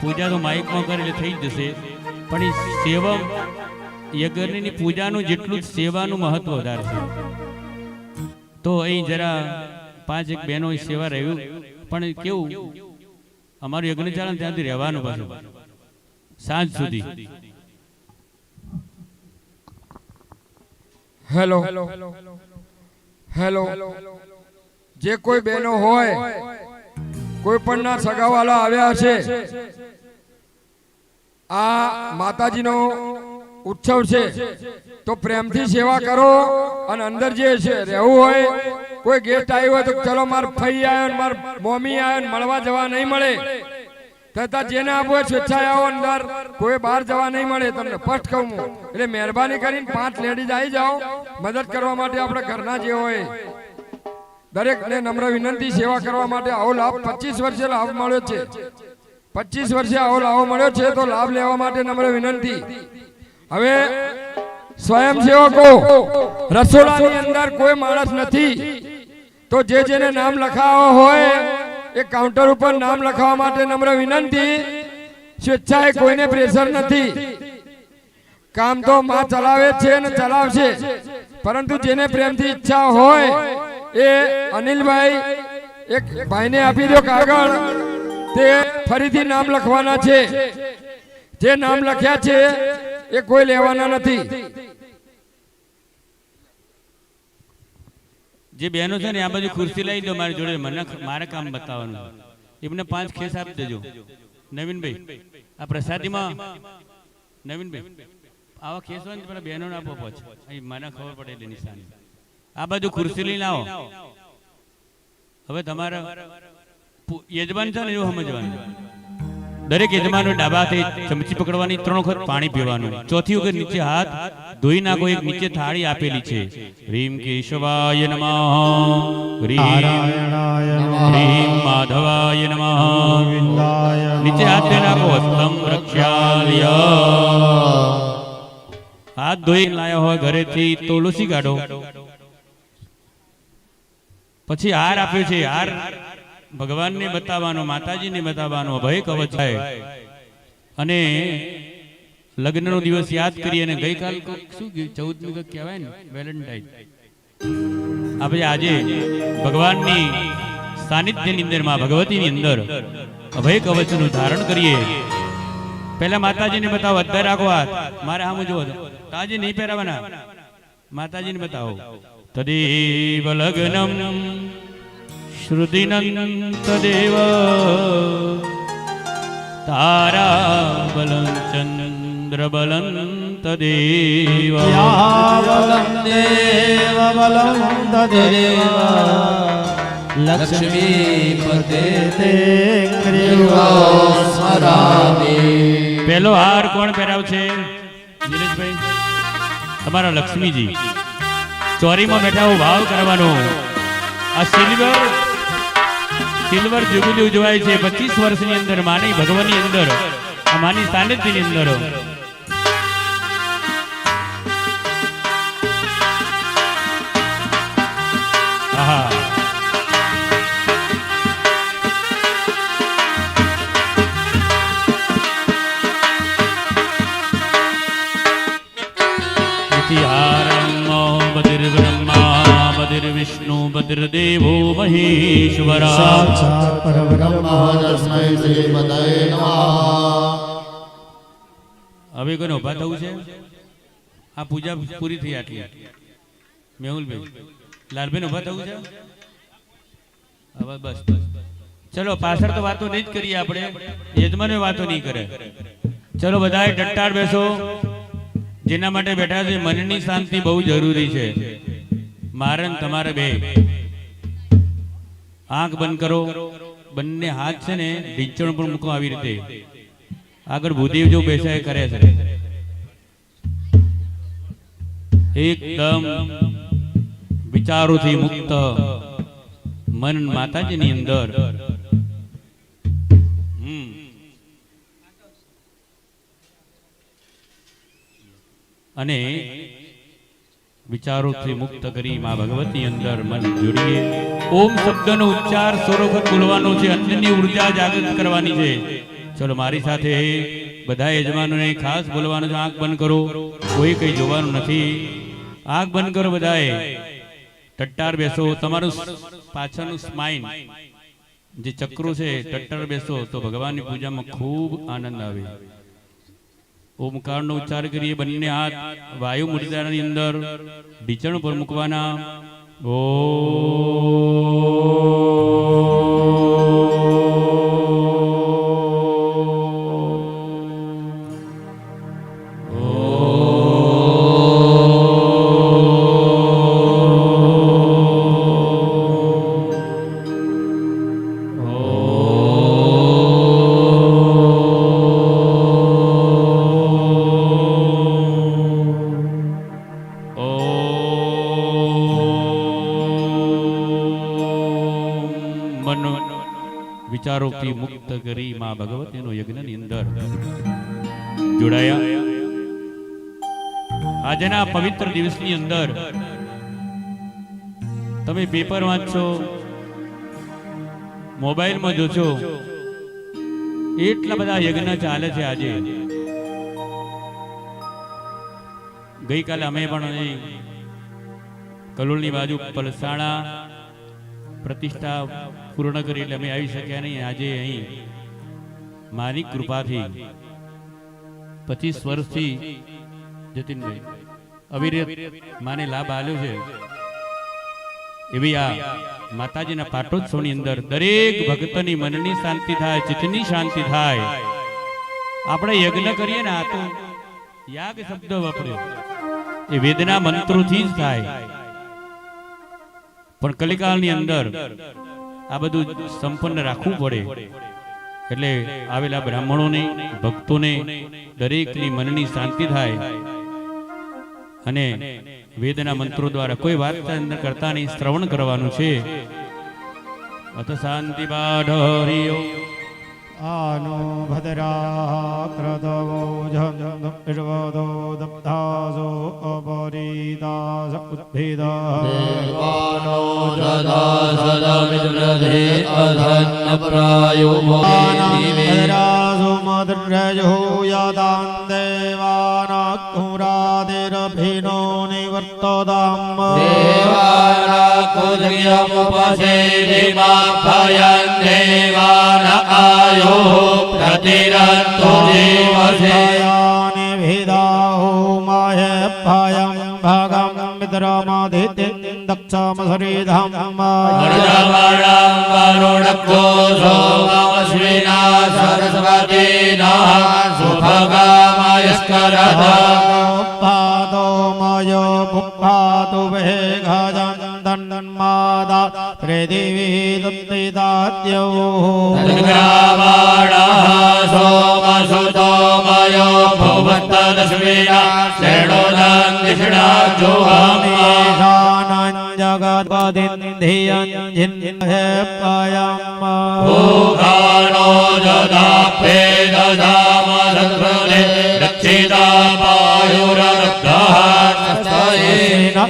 પૂજા તો માઇકમાં કરે એટલે થઈ જ જશે. પણ એ સેવા યજ્ઞની પૂજાનું જેટલું જ સેવાનું મહત્વ વધારે છે. તો અહીં જરા પાંચ એક બહેનો સેવા રહ્યું. પણ કેવું? અમારું યજ્ઞ ચાલે ત્યાંથી રહેવાનું પાછું. સાંજ સુધી. હેલો. હેલો. જે કોઈ બહેનો હોય કોઈ પણ ના સગાવાલા આવ્યા છે. આ માતાજીનો ઉત્સવ છે. તો પ્રેમથી સેવા કરો અને અંદર જે છે, રહેવું હોય, કોઈ ગેસ્ટ આવ્યો હોય તો ચલો માર ફઈ આવ્યો માર મોમી આવ્યો મળવા જવા નહીં મળે. તથા જેને આપવું હોય આવો અંદર કોઈ બહાર જવા નહીં મળે. તમને ફર્સ્ટ કહું એટલે મહેરબાની કરીને પાંચ લેડીઝ આવી જાઓ. મદદ કરવા માટે આપણા ઘરના જે હોય. દરેકને નમ્ર વિનંતી સેવા કરવા માટે આવો લાભ પચીસ વર્ષે લાભ મળ્યો છે. પચીસ વર્ષે આવો લાભ મળ્યો છે તો લાભ લેવા માટે નમ્ર વિનંતી. હવે સ્વયંસેવકો, રસોડાની અંદર કોઈ માણસ નથી, તો જે જેને નામ લખાવવા હોય, એ કાઉન્ટર ઉપર નામ લખાવવા માટે નમ્ર વિનંતી. સ્વેચ્છાએ કોઈને પ્રેશર નથી. કામ તો માં ચલાવે છે અને ચલાવશે. પરંતુ જેને પ્રેમથી ઈચ્છા હોય એ અનિલભાઈ, એક ભાઈને આપી દો કાગળ. તે ફરીથી નામ લખવાના છે. જે નામ લખ્યા છે, એ કોઈ લેવાના નથી. જે બહેનો છે ને, આ બાજુ ખુરશી લઈ દો મારી જોડે. મને મારે કામ બતાવવાનું એમને પાંચ ખેસ આપી દેજો. નવીનભાઈ, આ પ્રસાદીમાં નવીનભાઈ, આવા ખેસ હોય ને પેલા બહેનોને આપો પછી. મને ખબર પડે એટલે નિશાની આ બાજુ ખુરશી લઈને આવો. હવે તમારા યજમાન છે ને એવું સમજવાનું. દરેક યજમાનો ડાબાથી ચમચી પકડવાની ત્રણ વખત પાણી પીવાનું. ચોથી વખત નીચે હાથ ધોઈ નાખો એક નીચે થાળી આપેલી છે. રીમ કેશવાય નમઃ રીમ રીમ માધવાય નમઃ. નીચે હાથ ધોઈ નાખો હસ્તમ રક્ષાલય હાથ ધોઈ લાયા હોય ઘરેથી તો લુસી કાઢો. પછી હાર આપ્યો છે, હાર ભગવાનને બતાવવાનો, માતાજીને બતાવવાનો, અભય કવચ છે અને લગ્નનો દિવસ યાદ કરી અને ગઈકાલ શું ચૌદમી કહેવાય ને? વેલેન્ટાઇન આપણે આજે ભગવાનની સાનિધ્યની અંદર, માં ભગવતીની અંદર અભય કવચનું ધારણ કરીએ. પહેલા માતાજીને બતાવો અત્યારે રાખો હાથ. મારે આમ જુઓ તાજી નહીં પહેરાવાના? માતાજીને બતાવો. તદેવ લગ્નમ શ્રુતિનંતદેવ તારાબलं ચંદ્રબलं તદેવ બલમ દેવ બલમ તદેવ લક્ષ્મીપતે તે સ્મરામિ પહેલો હાર કોણ પહેરાવશે? નીરજભાઈ તમારા લક્ષ્મીજી. ચોરીમાં બેઠા હું ભાવ કરવાનો. આ સિલ્વર સિલ્વર જુબિલી ઉજવાય છે પચીસ વર્ષની અંદર, માની ભગવાનની અંદર માની સાનિધ્યની અંદર. बधिर्विष्णु बधिर्देवो महेश्वरा સાક્ષાત પરબ્રહ્મ તસ્મૈ શ્રીમદય નમઃ હવે કોઈને ઉભા થવું છે આ પૂજા પૂરી થઈ આટલી મેહુલભાઈ લાલભાઈ ઉભા થવું છે હવે બસ ચલો પાછળ તો વાતો નહીં જ કરીએ આપણે યજમાનો વાતો નહીં કરે ચલો બધાએ ટટ્ટાર બેસો જેના માટે બેઠા છે મનની શાંતિ બહુ જરૂરી છે મારે તમારે બે. આંખ બંધ કરો. બંને હાથ છે ને ઢીંચણ પર મૂકો આવી રીતે. આગળ ભૂદેવ જો બેસા એ કરે છે. એકદમ વિચારોથી મુક્ત મન માતાજીની અંદર. અને વિચારોથી મુક્ત કરી માં ભગવતી અંદર મન જોડીએ. ઓમ શબ્દનો ઉચ્ચાર સો વખત બોલવાનો છે અંદરની ઊર્જા જાગૃત કરવાની છે. ચલો મારી સાથે બધા યજમાનોને ખાસ બોલવાનું છે, આંખ બંધ કરો. કોઈ કંઈ જોવાનું નથી. આંખ બંધ કરો બધાએ. ટટ્ટાર બેસો. તમારું પાછળનું સ્માઇન જે ચક્રો છે, ટટ્ટાર બેસો તો ભગવાનની પૂજામાં ખૂબ આનંદ આવે. ઓમકારનો ઉચ્ચાર કરીએ બંને હાથ. વાયુ મુદ્રાની અંદર ઢીચણ પર મૂકવાના. ઓમ વિચારોથી મુક્ત કરી માં ભગવતીનો યજ્ઞની અંદર. જોડાયા. આજના પવિત્ર દિવસની અંદર તમે પેપર વાંચશો, મોબાઈલમાં જોશો, એટલા બધા યજ્ઞ ચાલે છે આજે. ગઈકાલે અમે પણ કલોલની બાજુ પલસાણા પ્રતિષ્ઠા પૂર્ણ કરી એટલે અમે આવી શક્યા નહીં. આજે અહીં મારી કૃપાથી પચીસ વર્ષથી જતીનભાઈ અવિરત માને લાભ આવ્યો છે. એવી આ માતાજીના પાટોત્સવની અંદર દરેક ભક્તની મનની શાંતિ થાય ચિત્તની શાંતિ થાય. આપણે યજ્ઞ કરીએ ને આ તો યાગ શબ્દ વાપર્યો એ વેદના મંત્રોથી જ થાય. પણ કલિકાળની અંદર આ બધું સંપન્ન રાખવું પડે. એટલે આવેલા બ્રાહ્મણોને, ભક્તોને દરેકની મનની શાંતિ થાય. અને વેદના મંત્રો દ્વારા કોઈ વાત કરતા નહીં, શ્રવણ કરવાનું છે. અથ શાંતિ પાઠ હરિયો આનો ભદ્રા ક્રદવો જન્મો દબ્ધાસો અપરિદાસ ઉદ્ભેદા દેવાનો જદા સદમિદ્રધે નિવર્તદામ દેવાના કુદ્યમુપસેદિમા ભયં દેવાન આયો પ્રતિરન્તો જીવસે ભયાનિ ભેદાહો માય ભયં ભગં મિત્રમાદિત્ય દક્ષમસરિધમ વરદવરં વરુણકો સોમમશ્વિના સરસ્વતીના સુભગામયસ્કરધ પાદો મય ભુપાતુ વેગજંતન્માદા ત્રિદિવી દત્તિદાત્યો તદ્ગ્રામાણઃ સોમસુતો મયો ભુવત્તદશ્વિના શેણોદં દિષ્ણાજોહમિ જગદિંધિયંજિન્હે પયમ ભૂખાનો દદાપે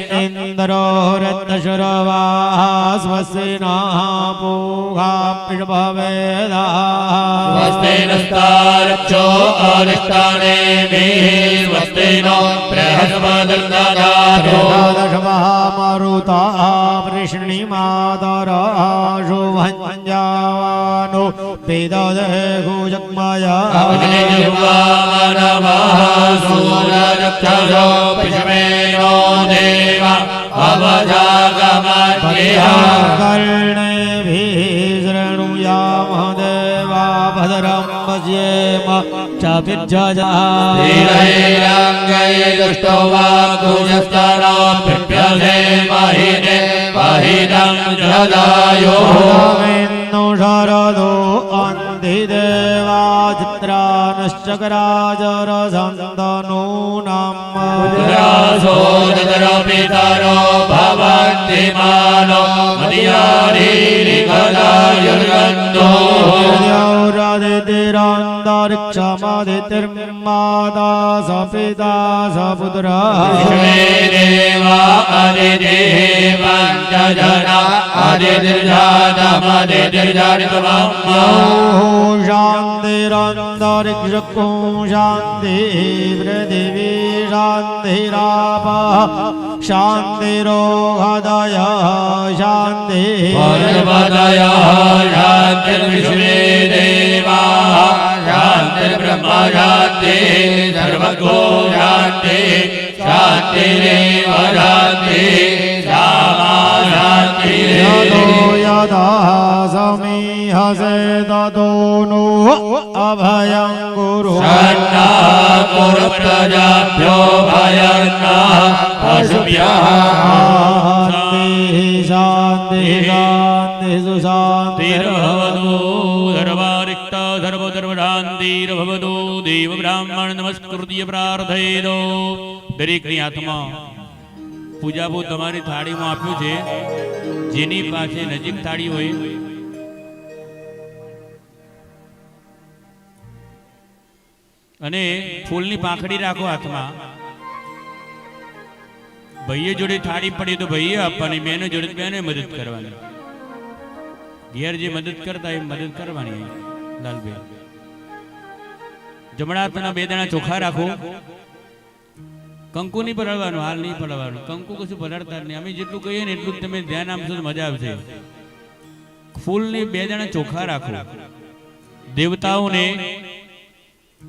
પાયુરરબ્ધઃ ઇન્દ્રો રત્નશુરવા સ્વસ્તિના પૂગા પિભવેદા સ્વસ્તિ નસ્તારક્ષો અરિષ્ટાને સ્વસ્તિનો બૃહસ્પતિર્દદાતો દશમહામરુતા कर्णेभिशृणुयामः देवा भद्रं भजेम च विजयाङ्गये दुष्टो वा गुजस्तराभ्यधे महिने महिनं जदायोः नो शरदो अन्धिदेवा चित्रानश्चकराजरसन्दनूनाम् रासो ददरो पितरो भवन्ति मानो मदियारीरिकदायुर्गन्धो राधे શાંતિરંતરિક્ષમદિતિર્માતા સ પિતા સ પુત્ર વિશ્વે દેવા આદિદેવં ચ જના આદિર્જાતમદિર્જાતમમ શાંતિરંતરિક્ષકો શાંતિ પૃથિવી શાંતિરાપ શાંતિરોહદય શાંતિ પર્વતય શાંતિર્વિશ્વે દેવા શાંતિર્બ્રહ્મ શાંતિ સર્વગો શાંતિ શાંતિરેવ શાંતિ શ્યામા શાંતિ યદો યદા સમીહસે તતો નો અભયં ગુરુ સર્વધર્મશાંતિર્ભવતો દેવ બ્રાહ્મણ નમસ્કૃત્ય પ્રાર્થયેતો દરેકની હાથમાં પૂજાભૂત તમારી થાળીમાં આપ્યું છે જેની પાસે નજીક થાળી હોય અને ફૂલની પાંખડી રાખો હાથમાં ભાઈએ જોડે થાળી પડી તો ભાઈએ આપવાની બેને જોડે બેને મદદ કરવાની ઘેર જે મદદ કરતા એ મદદ કરવાની જમણા હાથના બે દાણા ચોખા રાખો. કંકુ નહીં પલળવાનું, હાલ નહીં પલળવાનું. કંકુ કશું પલળતા નહીં. અમે જેટલું કહીએ ને એટલું તમે ધ્યાન આપશો તો મજા આવશે. ફૂલની બે દાણા ચોખા રાખો. દેવતાઓને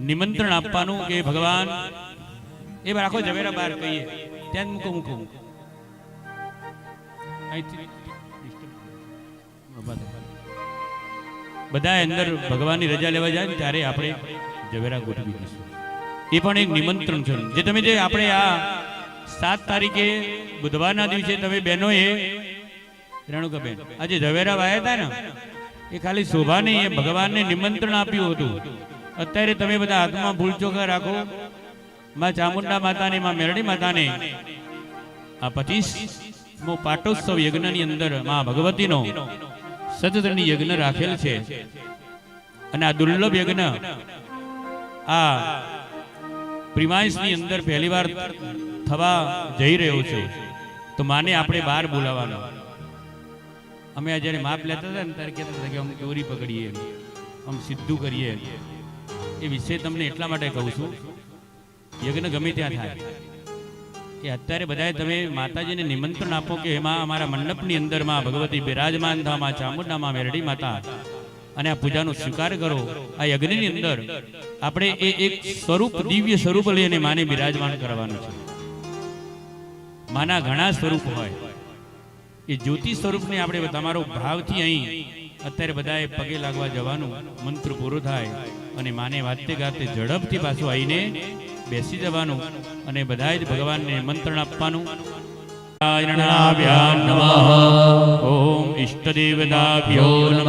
નિમંત્રણ આપવાનું કે ભગવાન, એ રાખો ઝવેરા બહાર કહીએ. ત્યાં મૂકો મૂકો મૂકો. અહીંથી. બધા અંદર ભગવાનની રજા લેવા જાય ને ત્યારે આપણે ઝવેરા ગોઠવી દઈશું. એ પણ એક નિમંત્રણ છે. જે તમે જે આપણે આ સાત તારીખે બુધવારના દિવસે તમે બહેનોએ, રેણુકાબેન, આજે ઝવેરા વાયા હતા ને, એ ખાલી શોભા નહીં, એ ભગવાનને નિમંત્રણ આપ્યું હતું. અત્યારે તમે બધા હાથમાં ભૂલ ચોખા રાખો. માં ચામુંડા માતાને, માં મેરડી માતાને. આ પચીસ મો પાટોત્સવ યજ્ઞની અંદરમાં ભગવતીનો સતતની યજ્ઞ રાખેલ છે. અને આ દુર્લભ યજ્ઞ આ પ્રિમાઇસની અંદર પહેલીવાર થવા જઈ રહ્યો છે. તો માને આપણે બહાર બોલાવવાનો. અમે આ જ્યારે માપ લેતા હતા ને ત્યારે કહેતા હતા કે અમે ચોરી પકડીએ, આમ સીધું કરીએ. એ વિશે તમને એટલા માટે કહું છું. યજ્ઞ ગમે ત્યાં થાય. કે અત્યારે બધાએ તમે માતાજીને નિમંત્રણ આપો કે એમાં અમારા મંડપની અંદરમાં ભગવતી બિરાજમાન થા ચામુંડામાં મેરડી માતા અને આ પૂજાનો સ્વીકાર કરો. આ યજ્ઞની અંદર આપણે એ એક સ્વરૂપ, દિવ્ય સ્વરૂપ લઈને માને બિરાજમાન કરવાનું છે. માના ઘણા સ્વરૂપ હોય. એ જ્યોતિ સ્વરૂપને આપણે તમારો ભાવથી અહીં અત્યારે બધાએ પગે લાગવા જવાનું મંત્ર પૂરો થાય અને માને વાતે ગાતે ઝડપથી પાછું આવીને બેસી જવાનું અને બધાએ જ ભગવાનને મંત્રણ આપવાનું. નારાયણાભ્યામ નમઃ. ઓમ ઇષ્ટદેવતાભ્યો નમઃ.